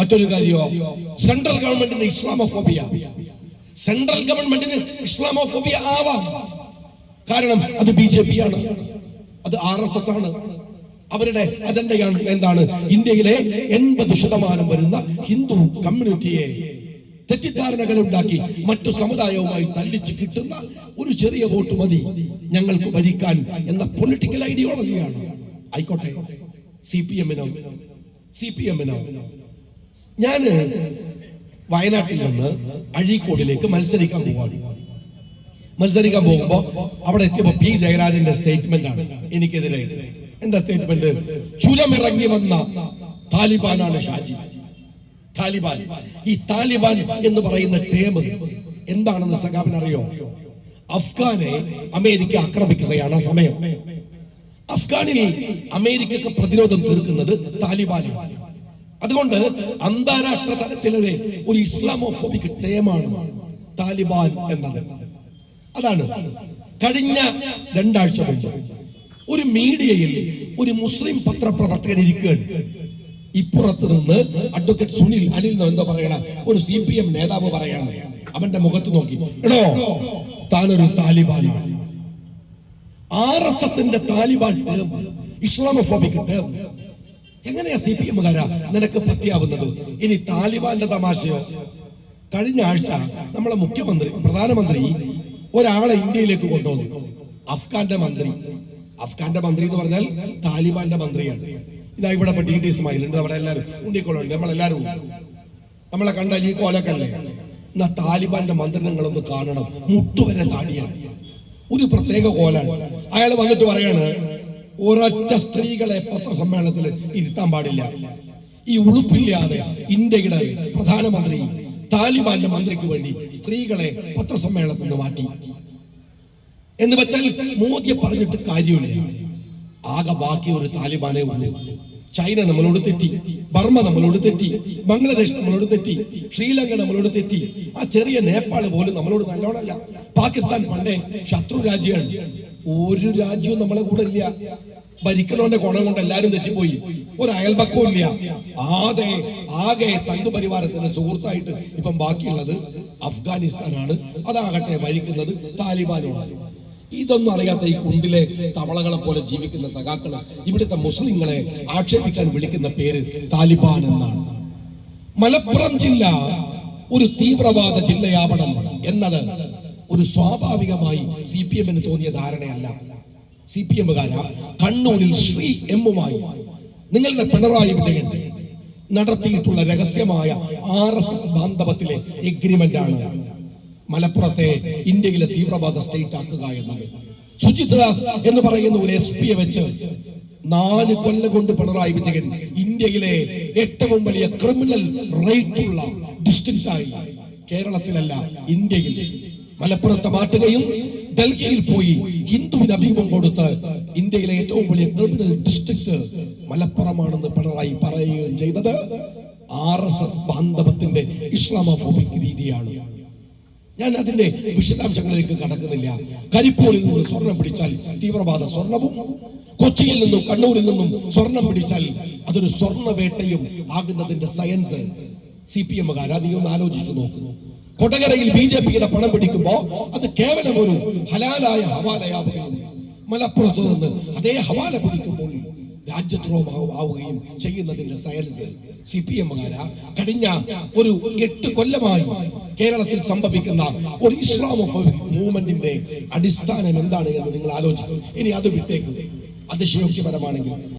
മറ്റൊരു കാര്യമോ സെൻട്രൽ ഗവൺമെന്റിന് ഇസ്ലാമോഫോബിയ. സെൻട്രൽ ഗവൺമെന്റിന് ഇസ്ലാമോഫോബിയ ആവാം. കാരണം അത് ബി ജെ പി ആണ്. അത് ആർ എസ് എസ് ആണ്. അവരുടെ അജണ്ടയാണ് എന്താണ്? ഇന്ത്യയിലെ എൺപത് ശതമാനം വരുന്ന ഹിന്ദു കമ്മ്യൂണിറ്റിയെ തെറ്റിദ്ധാരണകൾ ഉണ്ടാക്കി മറ്റു സമുദായവുമായി തല്ലിച്ച് കിട്ടുന്ന ഒരു ചെറിയ വോട്ട് മതി ഞങ്ങൾക്ക് ഭരിക്കാൻ എന്ന പൊളിറ്റിക്കൽ ഐഡിയോളജിയാണ് ആയിക്കോട്ടെ. സി പി എമ്മിനോ? സി പി എമ്മിനോ? ഞാൻ വയനാട്ടിൽ നിന്ന് അഴീക്കോടിലേക്ക് മത്സരിക്കാൻ പോവാണ്. മത്സരിക്കാൻ പോകുമ്പോ അവിടെ എത്തിയപ്പോ പി. ജയരാജന്റെ സ്റ്റേറ്റ്മെന്റ് ആണ് എനിക്കെതിരെ. എന്താ സ്റ്റേറ്റ്മെന്റ് ചുരമിറങ്ങി വന്ന താലിബാനാണ് ഷാജി. താലിബാൻ. ഈ താലിബാൻ എന്ന് പറയുന്ന ടേം എന്താണെന്ന് സഖാബിന് അറിയോ അഫ്ഗാനെ അമേരിക്ക ആക്രമിക്കുകയാണ് സമയം. അഫ്ഗാനിൽ അമേരിക്കക്ക് പ്രതിരോധം തീർക്കുന്നത് താലിബാനാണ്. അതുകൊണ്ട് അന്താരാഷ്ട്ര തലത്തിലെ ഒരു ഇസ്ലാമോഫോബിക് ടേമാണ് താലിബാൻ എന്നത്. അതാണ്. കഴിഞ്ഞ രണ്ടാഴ്ച മുമ്പ് ഒരു മീഡിയയിൽ ഒരു മുസ്ലിം പത്രപ്രവർത്തകൻ ഇരിക്കുകയാണ്. ഇപ്പുറത്ത് നിന്ന് അഡ്വക്കേറ്റ് സുനിൽ അനിൽ എന്തോ പറയണ? ഒരു സി പി എം നേതാവ് പറയാണ്. അവന്റെ മുഖത്ത് നോക്കി. എടോ താനൊരു താലിബാനാണ്. ആർ എസ് എസിന്റെ താലിബാൻ ടേം ഇസ്ലാമോഫോബിക് ടേം എങ്ങനെയാ സി പി എമ്മുകാരാ? നിനക്ക് പറ്റിയാവുന്നത്. ഇനി താലിബാന്റെ തമാശയോ? കഴിഞ്ഞ ആഴ്ച നമ്മളെ മുഖ്യമന്ത്രി പ്രധാനമന്ത്രി ഒരാളെ ഇന്ത്യയിലേക്ക് കൊണ്ടുവന്നു. അഫ്ഗാന്റെ മന്ത്രി. അഫ്ഗാന്റെ മന്ത്രി എന്ന് പറഞ്ഞാൽ താലിബാന്റെ മന്ത്രിയാണ്. ഇതാ ഇവിടെ ഇപ്പൊ ഡി ടി ഇസ്മായിൽ ഉണ്ട്. എല്ലാവരും ഉണ്ണിക്കോളുണ്ട്. നമ്മളെല്ലാരും നമ്മളെ കണ്ടാൽ ഈ കോലക്കല്ലേ? എന്നാ താലിബാന്റെ മന്ത്രി നിങ്ങളൊന്ന് കാണണം. മുട്ടുവരെ താടിയാണ്. ഒരു പ്രത്യേക കോലാണ്. അയാൾ വന്നിട്ട് പറയാണ് ഒരൊറ്റ സ്ത്രീകളെ പത്രസമ്മേളനത്തിൽ ഇരുത്താൻ പാടില്ല. ഈ ഉളുപ്പില്ലാതെ ഇന്ത്യയുടെ പ്രധാനമന്ത്രി താലിബാന്റെ മന്ത്രിക്ക് വേണ്ടി സ്ത്രീകളെ പത്രസമ്മേളനത്തിൽ നിന്ന് മാറ്റി. എന്ന് വെച്ചാൽ മോദിയെ പറഞ്ഞിട്ട് കാര്യമില്ല. ആകെ ബാക്കി ഒരു താലിബാനെ ഉള്ളൂ. ചൈന നമ്മളോട് തെറ്റി ബർമ്മ നമ്മളോട് തെറ്റി ബംഗ്ലാദേശ് നമ്മളോട് തെറ്റി ശ്രീലങ്ക നമ്മളോട് തെറ്റി ആ ചെറിയ നേപ്പാൾ പോലും നമ്മളോട് നല്ലോണല്ല പാകിസ്ഥാൻ പണ്ടേ ശത്രു രാജ്യമാണ് ഒരു രാജ്യവും നമ്മളെ കൂടെ ഇല്ല. ഭരിക്കണോന്റെ ഗുണം കൊണ്ട് എല്ലാരും തെറ്റിപ്പോയി. ഒരു അയൽപക്കവും ഇല്ല. ആകെ ആകെ സംഘപരിവാരത്തിന്റെ സുഹൃത്തായിട്ട് ഇപ്പം ബാക്കിയുള്ളത് അഫ്ഗാനിസ്ഥാനാണ്. അതാകട്ടെ ഭരിക്കുന്നത് താലിബാനുമാണ്. ഇതൊന്നും അറിയാത്ത ഈ കുണ്ടിലെ തവളകളെ പോലെ ജീവിക്കുന്ന സഖാക്കൾ ഇവിടുത്തെ മുസ്ലിങ്ങളെ ആക്ഷേപിക്കാൻ വിളിക്കുന്ന പേര് താലിബാൻ എന്നാണ്. മലപ്പുറം ജില്ല ഒരു തീവ്രവാദ ജില്ലയാവണം എന്നത് ഒരു സ്വാഭാവികമായി സി പി എമ്മിന് തോന്നിയ ധാരണയല്ല. സി പി എമ്മുകാര കണ്ണൂരിൽ ശ്രീ എമ്മുമായി നിങ്ങളുടെ പിണറായി വിജയൻ നടത്തിയിട്ടുള്ള രഹസ്യമായ ആർ എസ് എസ് ബാന്ധവത്തിലെ എഗ്രിമെന്റ് ആണ് മലപ്പുറത്തെ ഇന്ത്യയിലെ തീവ്രവാദ സ്റ്റേറ്റ് ആക്കുക എന്നത്. സുജിത് ദാസ് എന്ന് പറയുന്ന ഒരു എസ് പിയെ വെച്ച് നാല് കൊല്ലം കൊണ്ട് പിണറായി വിജയൻ ഇന്ത്യയിലെ ഏറ്റവും വലിയ ക്രിമിനൽ റേറ്റ് ഉള്ള ഡിസ്ട്രിക്റ്റ് ആയി കേരളത്തിലല്ല ഇന്ത്യയിൽ മലപ്പുറത്ത് മാറ്റുകയും ഡൽഹിയിൽ പോയി ഹിന്ദുവിന് അഭിമുഖം കൊടുത്ത് ഇന്ത്യയിലെ ഏറ്റവും വലിയ ക്രിമിനൽ ഡിസ്ട്രിക്ട് മലപ്പുറമാണെന്ന് പിണറായി പറയുകയും ചെയ്തത് ആർ എസ് എസ് ബാന്ധവത്തിന്റെ ഇസ്ലാമോഫോബിക് രീതിയാണ്. ഞാൻ അതിന്റെ വിശദാംശങ്ങളിലേക്ക് കടക്കുന്നില്ല. കരിപ്പൂരിൽ നിന്ന് സ്വർണം പിടിച്ചാൽ തീവ്രവാദ സ്വർണവും കൊച്ചിയിൽ നിന്നും കണ്ണൂരിൽ നിന്നും സ്വർണം പിടിച്ചാൽ അതൊരു സ്വർണ വേട്ടയും ആകുന്നതിന്റെ സയൻസ് സി പി എമ്മുകാർ അധികം ആലോചിച്ചു നോക്ക്. കൊടകരയിൽ ബി ജെ പിയുടെ പണം പിടിക്കുമ്പോ അത് കേവലം ഒരു ഹലാലായ ഹവാലയാവുകയും മലപ്പുറത്ത് നിന്ന് അതേ ഹവാല പിടിക്കുമ്പോൾ രാജ്യദ്രോഹം ആവുകയും ചെയ്യുന്നതിന്റെ സയൻസ് സി പി എമ്മുകാര കഴിഞ്ഞ ഒരു എട്ട് കൊല്ലമായി കേരളത്തിൽ സംഭവിക്കുന്ന ഒരു ഇസ്ലാമോഫോബിക് മൂവ്മെന്റിന്റെ അടിസ്ഥാനം എന്താണ് എന്ന് നിങ്ങൾ ആലോചിക്കും. ഇനി അത് വിട്ടേക്കും. അതിശയോക്തിപരമാണെങ്കിൽ